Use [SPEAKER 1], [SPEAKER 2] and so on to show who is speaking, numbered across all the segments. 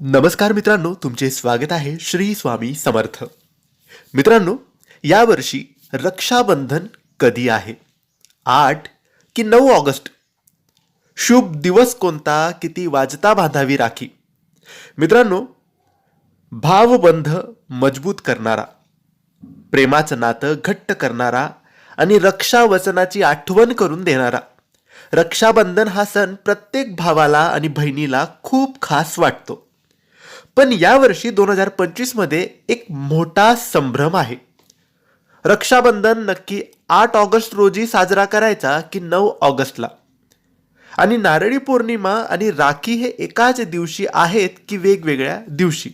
[SPEAKER 1] नमस्कार मित्रांनो तुमचे स्वागत आहे श्री स्वामी समर्थ. मित्रांनो यावर्षी रक्षाबंधन कधी आहे? आठ की नऊ ऑगस्ट? शुभ दिवस कोणता किती वाजता बांधावी राखी? मित्रांनो भावबंध मजबूत करणारा प्रेमाचं नातं घट्ट करणारा आणि रक्षावचनाची आठवण करून देणारा. रक्षाबंधन हा सण प्रत्येक भावाला आणि बहिणीला खूप खास वाटतो. पण यावर्षी दोन हजार पंचवीसमध्ये एक मोठा संभ्रम आहे. रक्षाबंधन नक्की आठ ऑगस्ट रोजी साजरा करायचा की नऊ ऑगस्टला? आणि नारळी पौर्णिमा आणि राखी हे एकाच दिवशी आहेत की वेगवेगळ्या दिवशी?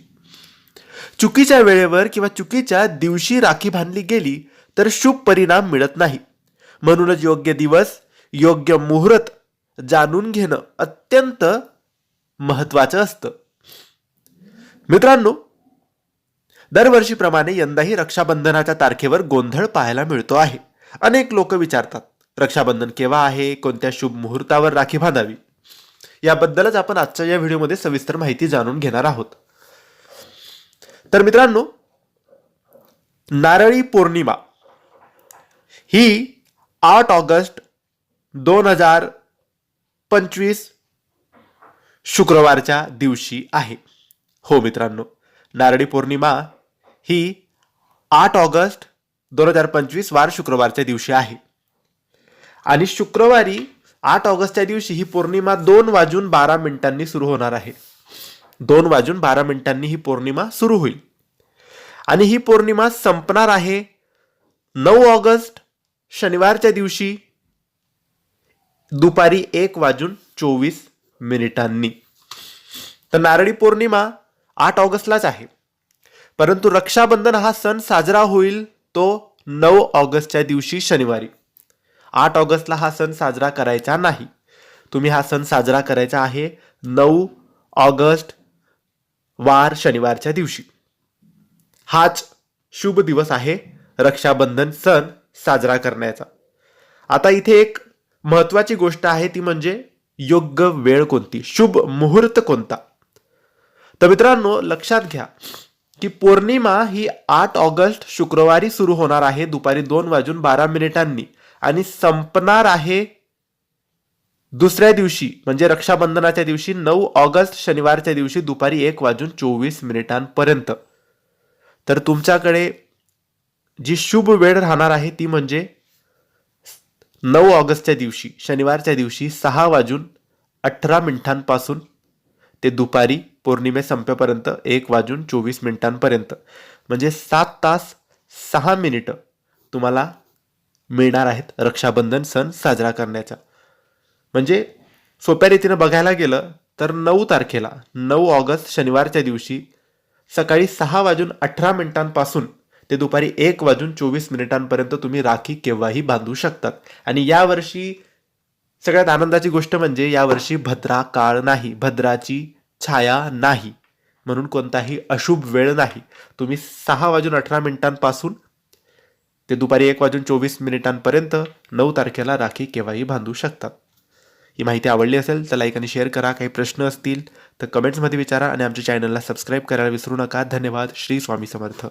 [SPEAKER 1] चुकीच्या वेळेवर किंवा चुकीच्या दिवशी राखी बांधली गेली तर शुभ परिणाम मिळत नाही. म्हणूनच योग्य दिवस योग्य मुहूर्त जाणून घेणं अत्यंत महत्त्वाचं असतं. मित्रांनो दरवर्षीप्रमाणे यंदाही रक्षाबंधनाच्या तारखेवर गोंधळ पाहायला मिळतो आहे. अनेक लोक विचारतात रक्षाबंधन केव्हा आहे? कोणत्या शुभ मुहूर्तावर राखी बांधावी? याबद्दलच आपण आजच्या या व्हिडिओमध्ये सविस्तर माहिती जाणून घेणार आहोत. तर मित्रांनो नारळी पौर्णिमा ही आठ ऑगस्ट दोन हजार पंचवीस शुक्रवारच्या दिवशी आहे. हो मित्रांनो नारळी पौर्णिमा ही आठ ऑगस्ट दोन हजार पंचवीस वार शुक्रवारच्या दिवशी आहे. आणि शुक्रवारी आठ ऑगस्टच्या दिवशी ही पौर्णिमा दोन वाजून बारा मिनिटांनी सुरू होणार आहे. दोन वाजून बारा मिनिटांनी ही पौर्णिमा सुरू होईल. आणि ही पौर्णिमा संपणार आहे नऊ ऑगस्ट शनिवारच्या दिवशी दुपारी एक वाजून चोवीस मिनिटांनी. तर नारळी पौर्णिमा आठ ऑगस्टलाच आहे. परंतु रक्षाबंधन हा सण साजरा होईल तो नऊ ऑगस्टच्या दिवशी शनिवारी. आठ ऑगस्टला हा सण साजरा करायचा नाही. तुम्ही हा सण साजरा करायचा आहे नऊ ऑगस्ट वार शनिवारच्या दिवशी. हाच शुभ दिवस आहे रक्षाबंधन सण साजरा करण्याचा. आता इथे एक महत्वाची गोष्ट आहे ती म्हणजे योग्य वेळ कोणती? शुभ मुहूर्त कोणता? तर मित्रांनो लक्षात घ्या की पौर्णिमा ही आठ ऑगस्ट शुक्रवारी सुरू होणार आहे दुपारी दोन वाजून बारा मिनिटांनी. आणि संपणार आहे दुसऱ्या दिवशी म्हणजे रक्षाबंधनाच्या दिवशी नऊ ऑगस्ट शनिवारच्या दिवशी दुपारी एक वाजून चोवीस मिनिटांपर्यंत. तर तुमच्याकडे जी शुभ वेळ राहणार आहे ती म्हणजे नऊ ऑगस्टच्या दिवशी शनिवारच्या दिवशी सहा वाजून अठरा मिनिटांपासून ते दुपारी पौर्णिमे संपेपर्यंत एक वाजून चोवीस मिनिटांपर्यंत. म्हणजे सात तास सहा मिनिटं तुम्हाला मिळणार आहेत रक्षाबंधन सण साजरा करण्याचा. म्हणजे सोप्या रीतीनं बघायला गेलं तर नऊ तारखेला नऊ ऑगस्ट शनिवारच्या दिवशी सकाळी सहा वाजून अठरा मिनिटांपासून ते दुपारी एक वाजून चोवीस मिनिटांपर्यंत तुम्ही राखी केव्हाही बांधू शकतात. आणि यावर्षी सगळ्यात आनंदाची गोष्ट म्हणजे यावर्षी भद्रा काळ नाही भद्राची छाया नाही म्हणून कोणताही अशुभ वेळ नाही. तुम्ही सहा वाजून अठरा मिनिटांपासून ते दुपारी एक वाजून चोवीस मिनिटांपर्यंत नऊ तारखेला राखी केव्हाही बांधू शकतात. ही माहिती आवडली असेल तर लाईक आणि शेअर करा. काही प्रश्न असतील तर कमेंट्समध्ये विचारा आणि आमच्या चॅनलला सबस्क्राईब करायला विसरू नका. धन्यवाद. श्री स्वामी समर्थ.